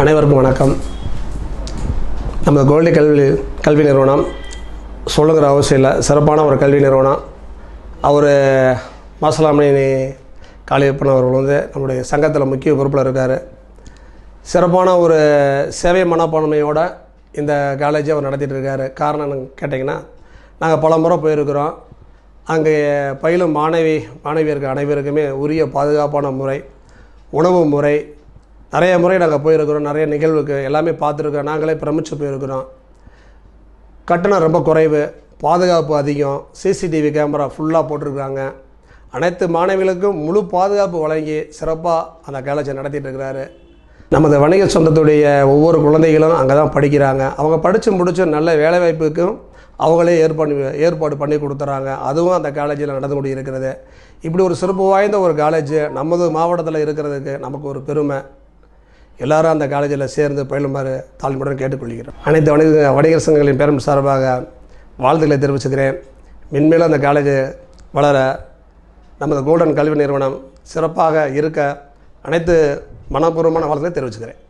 அனைவருக்கும் வணக்கம். நமது கோல்டி கல்வி கல்வி நிறுவனம் சொல்லுங்கிற அவசியம் இல்லை. சிறப்பான ஒரு கல்வி நிறுவனம். அவர் மாசலாமணி காளியப்பன் அவர்கள் வந்து நம்முடைய சங்கத்தில் முக்கிய பொறுப்பில் இருக்கார். சிறப்பான ஒரு சேவை மனப்பான்மையோட இந்த காலேஜை அவர் நடத்திட்டு இருக்காரு. காரணம் கேட்டிங்கன்னா நாங்கள் பல முறை போயிருக்கிறோம். அங்கே பயிலும் மாணவி மாணவியர்கள் அனைவருக்குமே உரிய பாதுகாப்பான முறை உணவு முறை நிறைய முறை நாங்கள் போயிருக்கிறோம் நிறைய நிகழ்வுக்கு எல்லாமே பார்த்துருக்கோம் நாங்களே பிரமிச்சு போயிருக்கிறோம். கட்டணம் ரொம்ப குறைவு பாதுகாப்பு அதிகம் சிசிடிவி கேமரா ஃபுல்லாக போட்டிருக்காங்க அனைத்து மாணவிகளுக்கும் முழு பாதுகாப்பு வழங்கி சிறப்பாக அந்த காலேஜை நடத்திட்டு இருக்கிறாரு. நமது வணிக சொந்தத்துடைய ஒவ்வொரு குழந்தைகளும் அங்கே தான் படிக்கிறாங்க. அவங்க படித்து முடிச்சு நல்ல வேலைவாய்ப்புக்கும் அவங்களே ஏற்பாடு ஏற்பாடு பண்ணி கொடுத்துறாங்க. அதுவும் அந்த காலேஜில் நடந்து கொண்டு இருக்கிறது இப்படி ஒரு சிறப்பு வாய்ந்த ஒரு காலேஜ் நமது மாவட்டத்தில் இருக்கிறதுக்கு நமக்கு ஒரு பெருமை. எல்லாரும் அந்த காலேஜில் சேர்ந்து பயிலுமாறு தாழ்மையுடன் கேட்டுக்கொள்கிறோம். அனைத்து வணிக வணிகர் சங்கங்களின் பேரம் சார்பாக வாழ்த்துக்களை தெரிவிச்சுக்கிறேன். மென்மேலும் அந்த காலேஜ் வளர நமது கோல்டன் கல்வி நிறுவனம் சிறப்பாக இருக்க அனைத்து மனப்பூர்வமான வாழ்த்துக்களை தெரிவிச்சுக்கிறேன்.